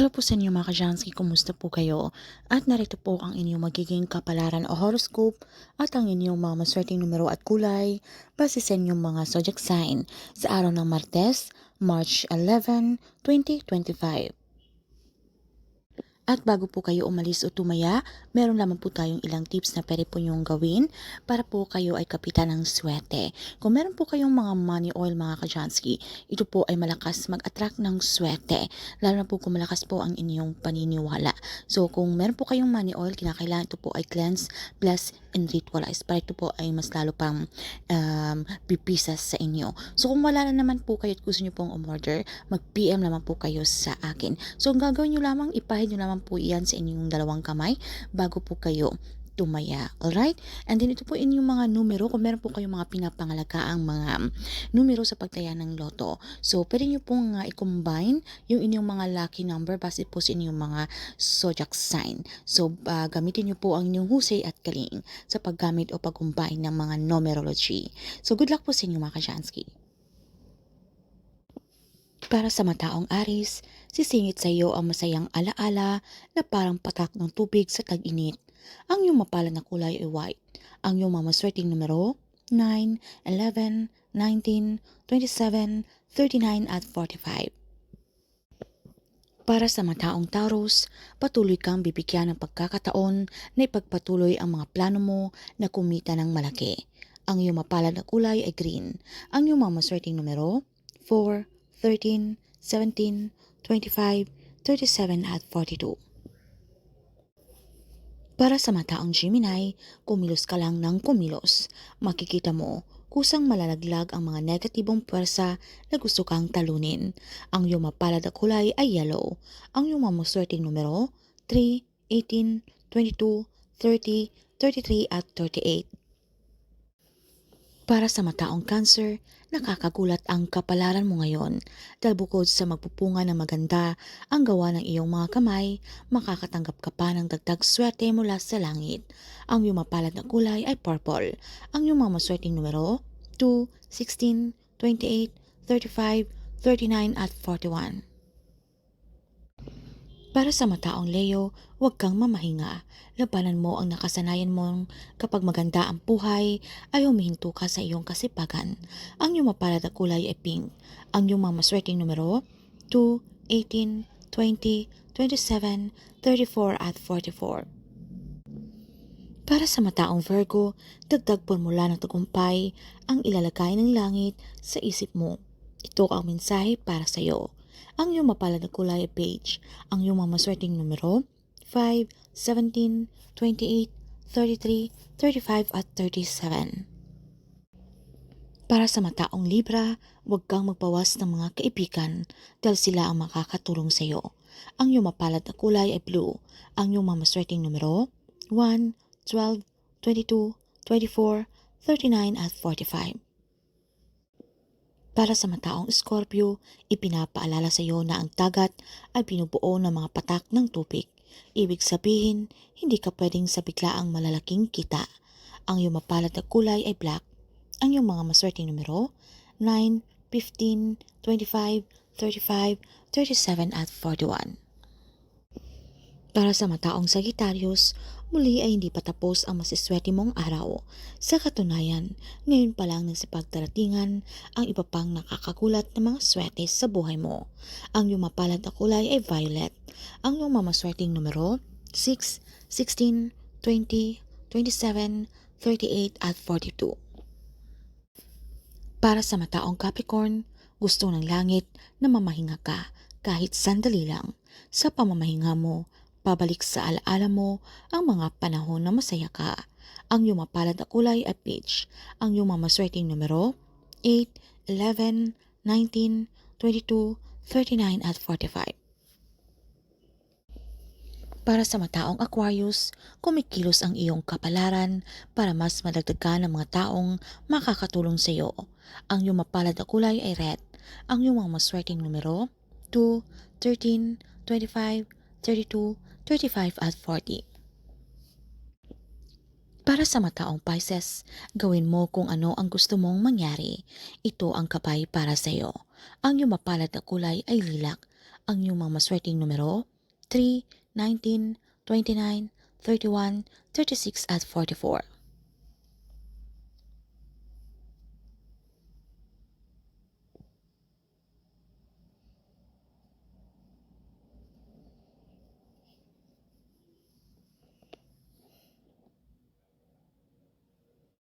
Hello po sa inyo mga kajansky, kumusta po kayo? At narito po ang inyong magiging kapalaran o horoscope at ang inyong mga maswerteng numero at kulay base sa inyong mga zodiac sign sa araw ng Martes, March 11, 2025. At bago po kayo umalis o tumaya, meron lamang po tayong ilang tips na pwede po nyong gawin para po kayo ay kapitan ng swerte. Kung meron po kayong mga money oil mga kajansky, ito po ay malakas mag-attract ng swerte. Lalo na po kung malakas po ang inyong paniniwala. So kung meron po kayong money oil, kinakailangan ito po ay cleanse, bless, and ritualize. Para ito po ay mas lalo pang um, pipisas sa inyo. So kung wala na naman po kayo at gusto nyo pong umorder, mag-PM naman po kayo sa akin. So ang gagawin nyo lamang, ipahid nyo naman po iyan sa inyong dalawang kamay bago po kayo tumaya. Alright? And then ito po inyong mga numero. Kung meron po kayong mga pinapangalagaang mga numero sa pagtaya ng loto. So, pwede nyo pong uh, i-combine yung inyong mga lucky number base po sa inyong mga zodiac sign. So, uh, gamitin nyo po ang inyong husay at galing sa paggamit o pag-combine ng mga numerology. So, good luck po sa inyo mga kasyansky. Para sa mataong Aris, sisingit sa iyo ang masayang alaala na parang patak ng tubig sa tag-init. Ang iyong mapala na kulay ay white. Ang iyong mamaswerteng numero 9, 11, 19, 27, 39 at 45. Para sa mataong Taurus, patuloy kang bibigyan ng pagkakataon na ipagpatuloy ang mga plano mo na kumita ng malaki. Ang iyong mapalad na kulay ay green. Ang iyong mamaswerteng numero 4, 13, 17, 25, 37 at 42. Para sa mataong Gemini, kumilos ka lang ng kumilos. Makikita mo kusang malalaglag ang mga negatibong puwersa na gusto kang talunin. Ang iyong mapalad na kulay ay yellow. Ang iyong mamuswerteng numero 3, 18, 22, 30, 33 at 38. Para sa mataong cancer, nakakagulat ang kapalaran mo ngayon dahil bukod sa magpupunga ng maganda ang gawa ng iyong mga kamay, makakatanggap ka pa ng dagdag swerte mula sa langit. Ang iyong mapalad na kulay ay purple. Ang iyong mga maswerteng numero 2, 16, 28, 35, 39 at 41. Para sa mataong Leo, huwag kang mamahinga. Labanan mo ang nakasanayan mong kapag maganda ang buhay ay humihinto ka sa iyong kasipagan. Ang iyong mapalad na kulay ay pink. Ang iyong mga maswerteng numero 2, 18, 20, 27, 34 at 44. Para sa mataong Virgo, dagdag formula ng tagumpay ang ilalagay ng langit sa isip mo. Ito ang mensahe para sa iyo. Ang iyong mapalad na kulay ay beige. Ang iyong mga maswerteng numero 5, 17, 28, 33, 35 at 37. Para sa mataong Libra, huwag kang magbawas ng mga kaibigan dahil sila ang makakatulong sa iyo. Ang iyong mapalad na kulay ay blue. Ang iyong mga maswerteng numero 1, 12, 22, 24, 39 at 45. Para sa mataong Scorpio, ipinapaalala sa iyo na ang dagat ay binubuo ng mga patak ng tubig. Ibig sabihin, hindi ka pwedeng sa biglaang malalaking kita. Ang iyong mapalad na kulay ay black. Ang iyong mga maswerteng numero 9, 15, 25, 35, 37 at 41. Para sa mataong Sagittarius, muli ay hindi pa tapos ang masiswerte mong araw. Sa katunayan, ngayon pa lang nagsipagdaratingan ang iba pang nakakagulat na mga swerte sa buhay mo. Ang iyong mapalad na kulay ay violet. Ang iyong mamaswerteng numero 6, 16, 20, 27, 38 at 42. Para sa mataong Capricorn, gusto ng langit na mamahinga ka kahit sandali lang. Sa pamamahinga mo, Pabalik sa alaala mo ang mga panahon na masaya ka. Ang iyong mapalad na kulay ay peach. Ang iyong mamaswerteng numero 8, 11, 19, 22, 39 at 45. Para sa mataong Aquarius, kumikilos ang iyong kapalaran para mas madagdagan ng mga taong makakatulong sa iyo. Ang iyong mapalad na kulay ay red. Ang iyong mga maswerteng numero 2, 13, 25, 32, 35 at 40. Para sa mataong Pisces, gawin mo kung ano ang gusto mong mangyari. Ito ang kapay para sa iyo. Ang iyong mapalad na kulay ay lilak. Ang inyong mga maswerteng numero, 3, 19, 29, 31, 36 at 44.